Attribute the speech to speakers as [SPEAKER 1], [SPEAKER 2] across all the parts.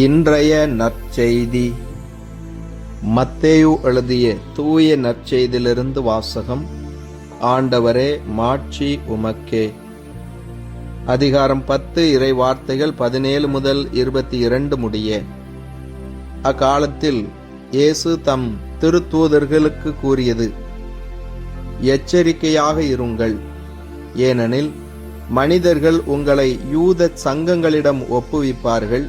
[SPEAKER 1] இன்றைய நற்செய்தி. மத்தேயு எழுதிய தூய நற்செய்தியிலிருந்து வாசகம் ஆண்டவரே மாட்சி உமக்கே. அதிகாரம் பத்து இறை வார்த்தைகள் பதினேழு முதல் இருபத்தி இரண்டு முடிய. அக்காலத்தில் இயேசு தம் திருத்தூதர்களுக்கு கூறியது எச்சரிக்கையாக இருங்கள். ஏனெனில் மனிதர்கள் உங்களை யூத சங்கங்களிடம் ஒப்புவிப்பார்கள்.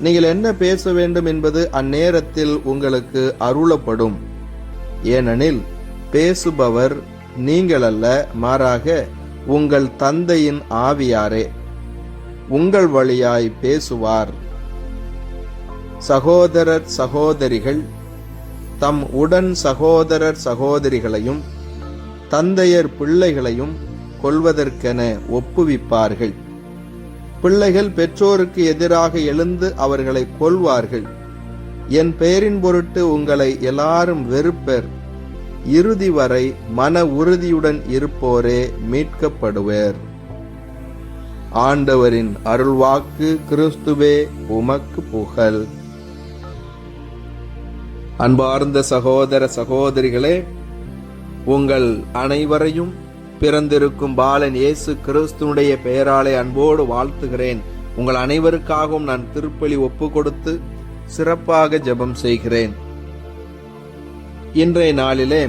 [SPEAKER 1] நீங்கள் என்ன பேச வேண்டும் என்பது அந்நேரத்தில் உங்களுக்கு அருளப்படும். ஏனெனில் பேசுபவர் நீங்கள் அல்ல மாறாக உங்கள் தந்தையின் ஆவியாரே உங்கள் வழியாய் பேசுவார். சகோதரர் சகோதரிகள் தம் உடன் சகோதரர் சகோதரிகளையும் தந்தையர் பிள்ளைகளையும் கொள்வதற்கென ஒப்புவிப்பார்கள். பிள்ளைகள் பெற்றோருக்கு எதிராக எழுந்து அவர்களை கொல்வார்கள். என் பெயரின் பொருட்டு உங்களை எல்லாரும் வெறுப்பர். இறுதி வரை மன உறுதியுடன் இருப்போரே மீட்கப்படுவர். ஆண்டவரின் அருள்வாக்கு கிறிஸ்துவே உமக்கு புகழ். அன்பார்ந்த சகோதர சகோதரிகளே உங்கள் அனைவரையும் பிறந்திருக்கும் பாலன் இயேசு கிறிஸ்துனுடைய பெயராலே அன்போடு வாழ்த்துகிறேன். உங்கள் அனைவருக்காகவும் நான் திருப்பலி ஒப்பு கொடுத்து சிறப்பாக ஜெபம் செய்கிறேன். இன்றைய நாளிலே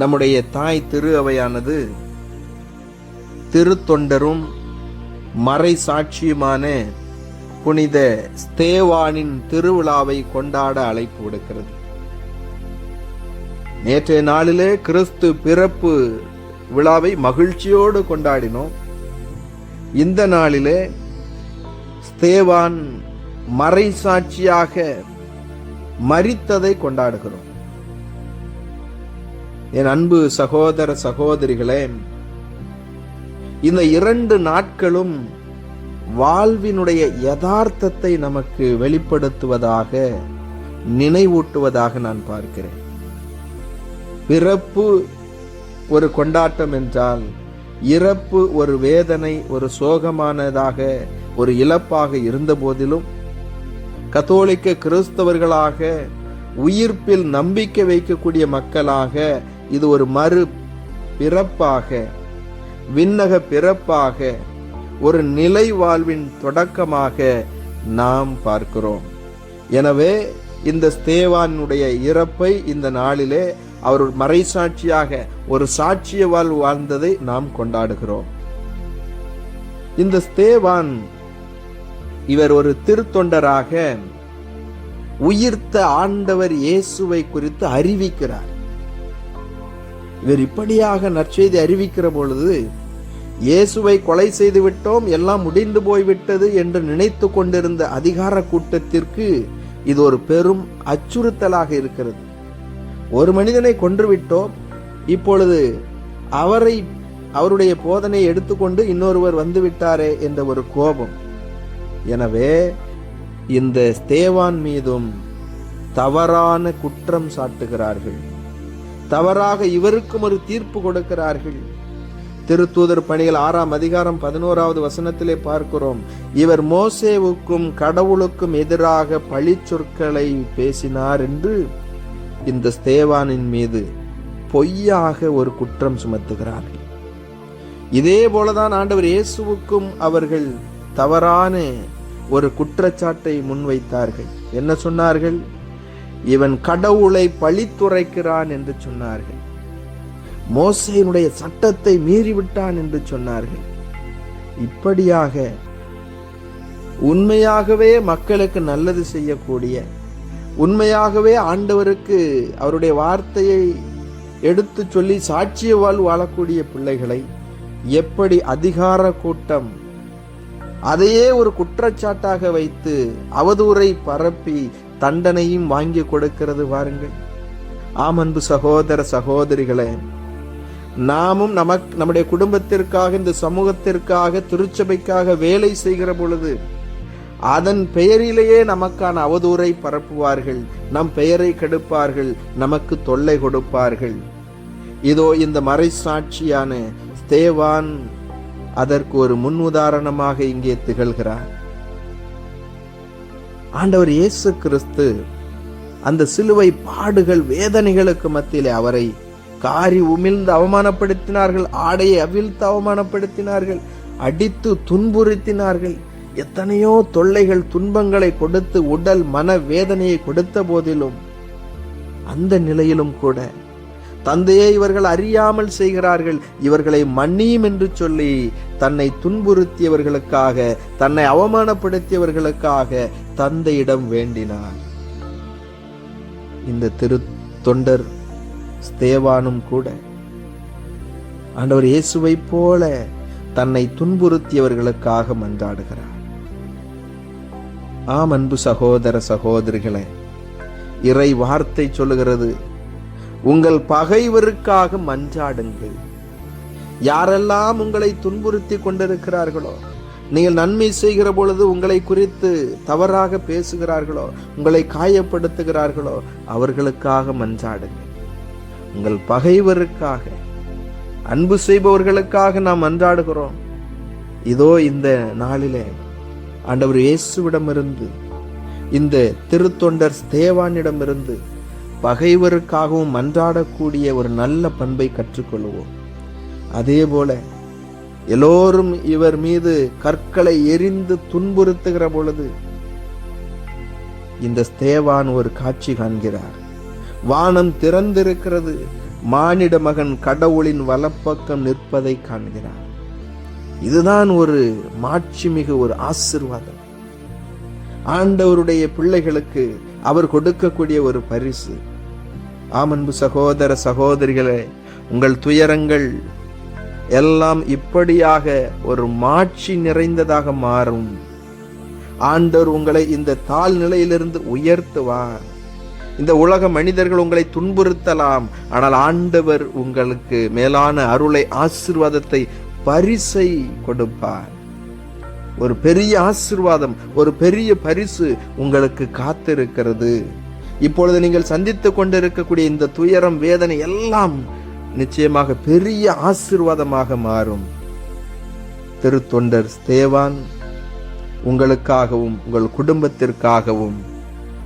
[SPEAKER 1] நம்முடைய தாய் திரு அவையானது திருத்தொண்டரும் மறை சாட்சியுமான புனித ஸ்தேவானின் திருவிழாவை கொண்டாட அழைப்பு விடுக்கிறது. நேற்றைய நாளிலே கிறிஸ்து பிறப்பு விழாவை மகிழ்ச்சியோடு கொண்டாடினோம். இந்த நாளிலே ஸ்தேவான் மறை சாட்சியாக மறித்ததை கொண்டாடுகிறோம். என் அன்பு சகோதர சகோதரிகளே இந்த இரண்டு நாட்களும் வாழ்வினுடைய யதார்த்தத்தை நமக்கு வெளிப்படுத்துவதாக நினைவூட்டுவதாக நான் பார்க்கிறேன். பிறப்பு ஒரு கொண்டாட்டம் என்றால் இறப்பு ஒரு வேதனை ஒரு சோகமானதாக ஒரு இழப்பாக இருந்த போதிலும் கத்தோலிக்க கிறிஸ்தவர்களாக உயிர்ப்பில் நம்பிக்கை வைக்கக்கூடிய மக்களாக இது ஒரு மறு பிறப்பாக விண்ணக பிறப்பாக ஒரு நிலை வாழ்வின் தொடக்கமாக நாம் பார்க்கிறோம். எனவே இந்த ஸ்தேவானுடைய இறப்பை இந்த நாளிலே அவர் மறைசாட்சியாக ஒரு சாட்சிய வாழ் வாழ்ந்ததை நாம் கொண்டாடுகிறோம். இந்த ஸ்தேவான் இவர் ஒரு திருத்தொண்டராக உயிர்த்த ஆண்டவர் இயேசுவை குறித்து அறிவிக்கிறார். இவர் இப்படியாக நற்செய்தி அறிவிக்கிற பொழுது இயேசுவை கொலை செய்து விட்டோம் எல்லாம் முடிந்து போய்விட்டது என்று நினைத்து கொண்டிருந்த அதிகார கூட்டத்திற்கு இது ஒரு பெரும் அச்சுறுத்தலாக இருக்கிறது. ஒரு மனிதனை கொன்றுவிட்டோம் இப்பொழுது அவரை அவருடைய போதனையை எடுத்துக்கொண்டு இன்னொருவர் வந்து விட்டாரே என்ற ஒரு கோபம். எனவே இந்த ஸ்தேவான் மீதும் தவறான குற்றம் சாட்டுகிறார்கள். தவறாக இவருக்கும் ஒரு தீர்ப்பு கொடுக்கிறார்கள். திருத்தூதர் பணிகள் ஆறாம் அதிகாரம் பதினோராவது வசனத்திலே பார்க்கிறோம். இவர் மோசேவுக்கும் கடவுளுக்கும் எதிராக பழி சொற்களை பேசினார் என்று இந்த ஸ்தேவானின் மீது பொய்யாக ஒரு குற்றம் சுமத்துகிறார்கள். இதே போலதான் ஆண்டவர் இயேசுவுக்கும் அவர்கள் தவறான ஒரு குற்றச்சாட்டை முன்வைத்தார்கள். என்ன சொன்னார்கள்? இவன் கடவுளை பழித்துரைக்கிறான் என்று சொன்னார்கள். மோசையினுடைய சட்டத்தை மீறிவிட்டான் என்று சொன்னார்கள். இப்படியாக உண்மையாகவே மக்களுக்கு நல்லது செய்யக்கூடிய உண்மையாகவே ஆண்டவருக்கு அவருடைய வார்த்தையை எடுத்து சொல்லி சாட்சிய வாழ் வாழக்கூடிய பிள்ளைகளை எப்படி அதிகார கூட்டம் அதையே ஒரு குற்றச்சாட்டாக வைத்து அவதூறை பரப்பி தண்டனையும் வாங்கி கொடுக்கிறது பாருங்கள். ஆம் அன்பு சகோதர சகோதரிகளே நாமும் நமக்கு நம்முடைய குடும்பத்திற்காக இந்த சமூகத்திற்காக திருச்சபைக்காக வேலை செய்கிற பொழுது அதன் பெயரிலேயே நமக்கான அவதூறை பரப்புவார்கள். நம் பெயரை கெடுப்பார்கள் நமக்கு தொல்லை கொடுப்பார்கள். இதோ இந்த மறைசாட்சியான ஸ்தேவான் அதற்கு ஒரு முன் உதாரணமாக இங்கே திகழ்கிறார். ஆண்டவர் இயேசு கிறிஸ்து அந்த சிலுவை பாடுகள் வேதனைகளுக்கு மத்தியிலே அவரை காரி உமிழ்ந்து அவமானப்படுத்தினார்கள் ஆடையை அவிழ்த்து அவமானப்படுத்தினார்கள் அடித்து துன்புறுத்தினார்கள். எத்தனையோ தொல்லைகள் துன்பங்களை கொடுத்து உடல் மன வேதனையை கொடுத்த போதிலும் அந்த நிலையிலும் கூட தந்தையே இவர்கள் அறியாமல் செய்கிறார்கள். இவர்களை மன்னியும் என்று சொல்லி தன்னை துன்புறுத்தியவர்களுக்காக தன்னை அவமானப்படுத்தியவர்களுக்காக தந்தையிடம் வேண்டினார் இந்த திரு தொண்டர் ஸ்தேவானும் கூட ஆண்டவர் இயேசுவை போல தன்னை துன்புறுத்தியவர்களுக்காக மன்றாடுகிறார். ஆம் அன்பு சகோதர சகோதரிகளே இறை வார்த்தை சொல்லுகிறது உங்கள் பகைவருக்காக மன்றாடுங்கள். யாரெல்லாம் உங்களை துன்புறுத்தி கொண்டிருக்கிறார்களோ நீங்கள் நன்மை செய்கிற பொழுது உங்களை குறித்து தவறாக பேசுகிறார்களோ உங்களை காயப்படுத்துகிறார்களோ அவர்களுக்காக மன்றாடுங்கள். உங்கள் பகைவருக்காக அன்பு செய்பவர்களுக்காக நாம் மன்றாடுகிறோம். இதோ இந்த நாளிலே ஆண்டவர் இயேசுவிடமிருந்து இந்த திருத்தொண்டர் ஸ்தேவானிடமிருந்து பகைவருக்காகவும் மன்றாடக்கூடிய ஒரு நல்ல பண்பை கற்றுக்கொள்வோம். அதே போல எல்லோரும் இவர் மீது கற்களை எரிந்து துன்புறுத்துகிற பொழுது இந்த ஸ்தேவான் ஒரு காட்சி காண்கிறார். வானம் திறந்திருக்கிறது மானிட மகன் கடவுளின் வலப்பக்கம் நிற்பதை காண்கிறார். இதுதான் ஒரு மாட்சிமிகு ஒரு ஆசிர்வாதம். ஆண்டவருடைய பிள்ளைகளுக்கு அவர் கொடுக்கக்கூடிய ஒரு பரிசு. ஆமன்பு சகோதர சகோதரிகளே உங்கள் துயரங்கள் எல்லாம் இப்படியாக ஒரு மாட்சி நிறைந்ததாக மாறும். ஆண்டவர் உங்களை இந்த தாழ் நிலையிலிருந்து உயர்த்துவார். இந்த உலக மனிதர்கள் உங்களை துன்புறுத்தலாம். ஆனால் ஆண்டவர் உங்களுக்கு மேலான அருளை ஆசிர்வாதத்தை பரிசை கொடுப்பார். ஒரு பெரிய ஆசிர்வாதம் ஒரு பெரிய பரிசு உங்களுக்கு காத்திருக்கிறது. இப்பொழுது நீங்கள் சந்தித்துக் கொண்டிருக்கக்கூடிய இந்த துயரம் வேதனை எல்லாம் நிச்சயமாக பெரிய ஆசிர்வாதமாக மாறும். திருத்தொண்டர் ஸ்தேவான் உங்களுக்காகவும் உங்கள் குடும்பத்திற்காகவும்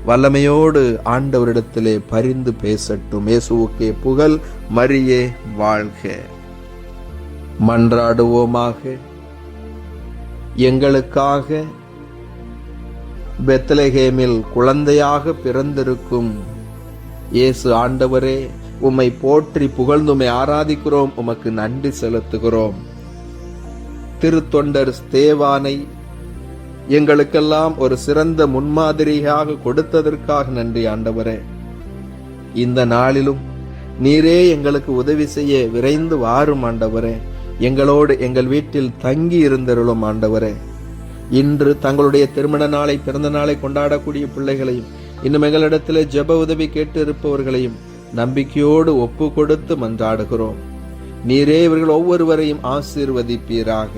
[SPEAKER 1] வல்லமையோடு ஆண்டவரிடத்திலே பரிந்து பேசட்டும். இயேசுவுக்கே புகழ் மரியே வாழ்க. மன்றாடுவோமாக. எங்களுக்காக பெத்லஹேமில் குழந்தையாக பிறந்திருக்கும் இயேசு ஆண்டவரே உம்மை போற்றி புகழ்ந்துமை ஆராதிக்கிறோம் உமக்கு நன்றி செலுத்துகிறோம். திருத்தொண்டர் ஸ்தேவானை எங்களுக்கெல்லாம் ஒரு சிறந்த முன்மாதிரியாக கொடுத்ததற்காக நன்றி ஆண்டவரே. இந்த நாளிலும் நீரே எங்களுக்கு உதவி செய்ய விரைந்து வாரும் ஆண்டவரே. எங்களோடு எங்கள் வீட்டில் தங்கி இருந்தருளும் ஆண்டவரே. இன்று தங்களுடைய திருமண நாளை பிறந்த நாளை கொண்டாடக்கூடிய பிள்ளைகளையும் இன்னும் எங்களிடத்தில் ஜெப உதவி கேட்டு இருப்பவர்களையும் நம்பிக்கையோடு ஒப்பு கொடுத்து மன்றாடுகிறோம். நீரே இவர்கள் ஒவ்வொருவரையும் ஆசீர்வதிப்பீராக.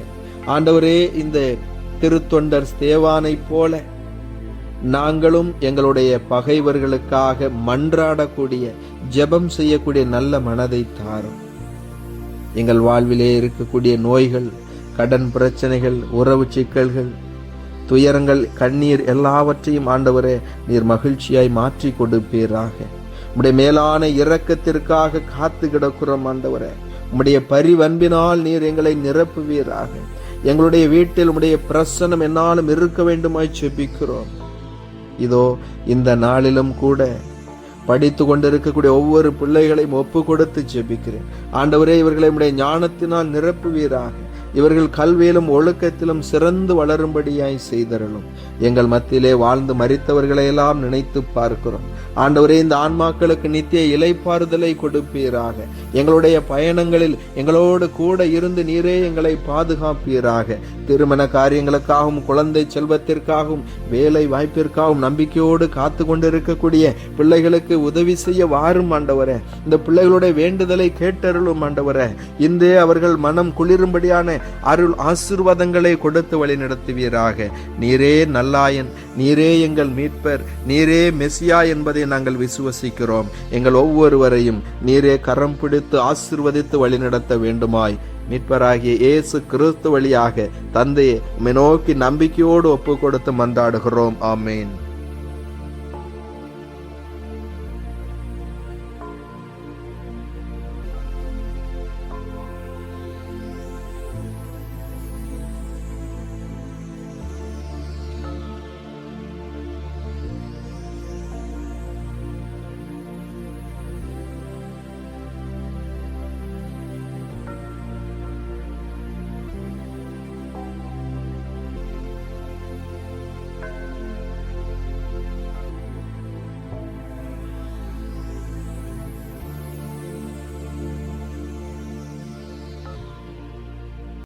[SPEAKER 1] ஆண்டவரே இந்த திருத்தொண்டர் ஸ்தேவானை போல நாங்களும் எங்களுடைய பகைவர்களுக்காக மன்றாடக்கூடிய ஜெபம் செய்யக்கூடிய நல்ல மனதை தாரும். எங்கள் வாழ்விலே இருக்கக்கூடிய நோய்கள் கடன் பிரச்சனைகள் உறவு சிக்கல்கள் துயரங்கள் கண்ணீர் எல்லாவற்றையும் ஆண்டவரே நீர் மகிழ்ச்சியாய் மாற்றி கொடுப்பீராக. உம்முடைய மேலான இரக்கத்திற்காக காத்து கிடக்கிறோம் ஆண்டவரே. உம்முடைய பரிவன்பினால் நீர் எங்களை நிரப்புவீராக. எங்களுடைய வீட்டில் உம்முடைய பிரசனம் என்னாலும் இருக்க வேண்டுமாய் செபிக்கிறோம் இதோ இந்த நாளிலும் கூட படித்து கொண்டிருக்கக்கூடிய ஒவ்வொரு பிள்ளைகளையும் ஒப்பு கொடுத்து ஜெபிக்கிறேன். ஆண்டவரே இவர்களை உடைய ஞானத்தினால் நிரப்புவீராக. இவர்கள் கல்வியிலும் ஒழுக்கத்திலும் சிறந்து வளரும்படியாய் செய்தரலும் எங்கள் மத்தியிலே வாழ்ந்து மறித்தவர்களையெல்லாம் நினைத்து பார்க்கிறோம். ஆண்டவரே இந்த ஆன்மாக்களுக்கு நித்திய இலைப்பாறுதலை கொடுப்பீராக. எங்களுடைய பயணங்களில் எங்களோடு கூட இருந்து நீரே எங்களை பாதுகாப்பீராக. திருமண காரியங்களுக்காகவும் குழந்தை செல்வத்திற்காகவும் வேலை வாய்ப்பிற்காகவும் நம்பிக்கையோடு காத்து கொண்டிருக்கக்கூடிய பிள்ளைகளுக்கு உதவி செய்ய வாரும் ஆண்டவரே. இந்த பிள்ளைகளுடைய வேண்டுதலை கேட்டருளும் ஆண்டவரே. இந்தே அவர்கள் மனம் குளிரும்படியான அருள் ஆசிர்வாதங்களை கொடுத்து வழி நடத்துவீராக. நீரே நல்லாயன் நீரே எங்கள் மீட்பர் நீரே மெசியா என்பதை நாங்கள் விசுவசிக்கிறோம். எங்கள் ஒவ்வொருவரையும் நீரே கரம் பிடித்து ஆசீர்வதித்து வழிநடத்த வேண்டுமாய். மீட்பராகிய இயேசு கிறிஸ்து வழியாக தந்தையை நோக்கி நம்பிக்கையோடு ஒப்பு கொடுத்து மன்றாடுகிறோம். ஆமேன்.